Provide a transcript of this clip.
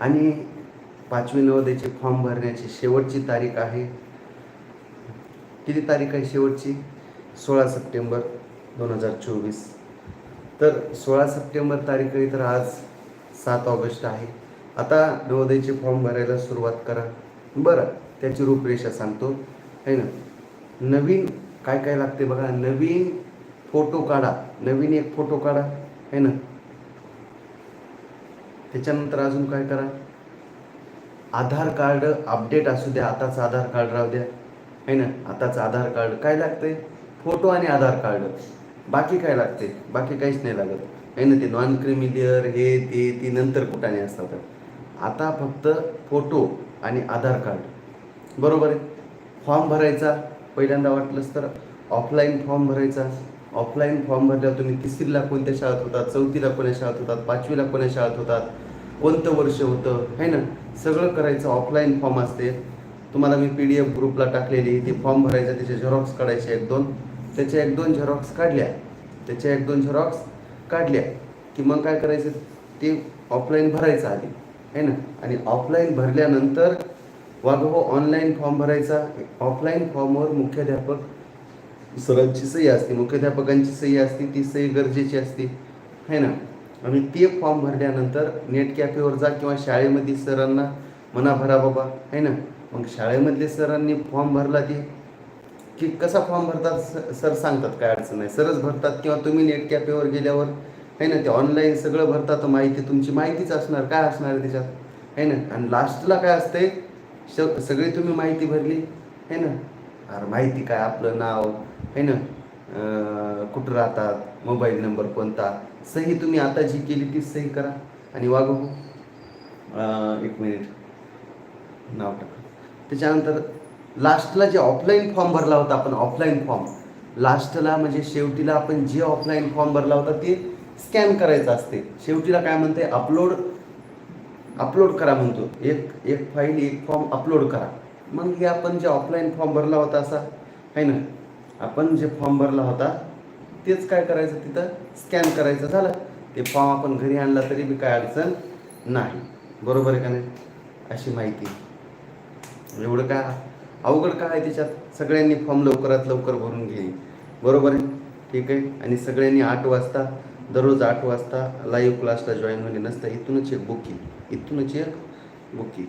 आणि पाचवी नवोदयचे फॉर्म भरण्याची शेवटची तारीख आहे. किती तारीख आहे शेवटची? सोळा सप्टेंबर दोन हजार चोवीस. तर सोळा सप्टेंबर तारीख आहे तर आज सात ऑगस्ट आहे. आता नवोदयचे फॉर्म भरायला सुरुवात करा. बरं त्याची रूपरेषा सांगतो. आहे ना? नवीन काय काय लागते बघा. नवीन फोटो काढा. नवीन एक फोटो काढा. है ना? त्याच्यानंतर अजून काय करा? आधार कार्ड अपडेट असू द्या आताच आधार कार्ड राहू द्या. आहे ना? आताच आधार कार्ड काय लागते फोटो आणि आधार कार्ड. बाकी काय लागते बाकी काहीच नाही लागत. आहे ना? ते नॉन क्रिमिलियर हे ते ती नंतर कुठाने असतात? आता फक्त फोटो आणि आधार कार्ड. बरोबर आहे? फॉर्म भरायचा पहिल्यांदा वाटलंच तर. ऑफलाईन फॉर्म भरायचा. ऑफलाईन फॉर्म भरल्यावर तुम्ही तिसरीला कोणत्या शाळेत होतात चौथीला कोण्या शाळेत होतात पाचवीला कोण्या शाळेत होतात? कोणतं वर्ष होतं है ना? सगळं करायचं ऑफलाईन फॉर्म असते. तुम्हाला मी पी डी एफ ग्रुपला टाकलेली ती फॉर्म भरायचा त्याचे झेरॉक्स काढायचे एक दोन. त्याच्या एक दोन झेरॉक्स काढल्या. त्याच्या एक दोन झेरॉक्स काढल्या. की मग काय करायचं? ते ऑफलाईन भरायचं आधी है ना? आणि ऑफलाईन भरल्यानंतर वागव ऑनलाईन फॉर्म भरायचा. ऑफलाईन फॉर्मवर मुख्याध्यापक सरांची सही असते. मुख्याध्यापकांची सही असते. ती सही गरजेची असते. है ना? आणि ते फॉर्म भरल्यानंतर नेट कॅफेवर जा किंवा शाळेमध्ये सरांना म्हणा भरा बाबा है ना? मग शाळेमधले सरांनी फॉर्म भरला ते. की कसा फॉर्म भरतात? स- सर सांगतात काय अडचण नाही. सरच भरतात किंवा तुम्ही नेट कॅफेवर गेल्यावर है ना? ते ऑनलाईन सगळं भरतात माहिती तुमची माहितीच असणार. काय असणार आहे त्याच्यात? है ना? आणि लास्टला काय असते श सगळी तुम्ही माहिती भरली है ना? अरे माहिती काय? आपलं नाव है ना? कुठं राहतात मोबाईल नंबर कोणता सही तुम्ही आता जी केली ती सही करा आणि वागू. एक मिनिट नाव टाका. त्याच्यानंतर लास्टला जे ऑफलाईन फॉर्म भरला होता आपण ऑफलाईन फॉर्म लास्टला म्हणजे शेवटीला आपण जे ऑफलाईन फॉर्म भरला होता ते स्कॅन करायचं असते. शेवटीला काय म्हणते? अपलोड अपलोड करा म्हणतो. एक एक फाईल एक फॉर्म अपलोड करा. मग हे आपण जे ऑफलाईन फॉर्म भरला होता असा आहे ना? आपण जे फॉर्म भरला होता तेच काय करायचं तिथं? स्कॅन करायचं झालं. ते फॉर्म आपण घरी आणला तरी बी काय अडचण नाही. बरोबर आहे का नाही? अशी माहिती. एवढं काय अवघड काय आहे त्याच्यात? सगळ्यांनी फॉर्म लवकरात लवकर भरून घे बरोबर आहे? ठीक आहे? आणि सगळ्यांनी आठ वाजता दररोज आठ वाजता लाईव्ह क्लासला जॉईन होणे नसतं. इथूनच एक बुकिंग इथूनच एक बुकी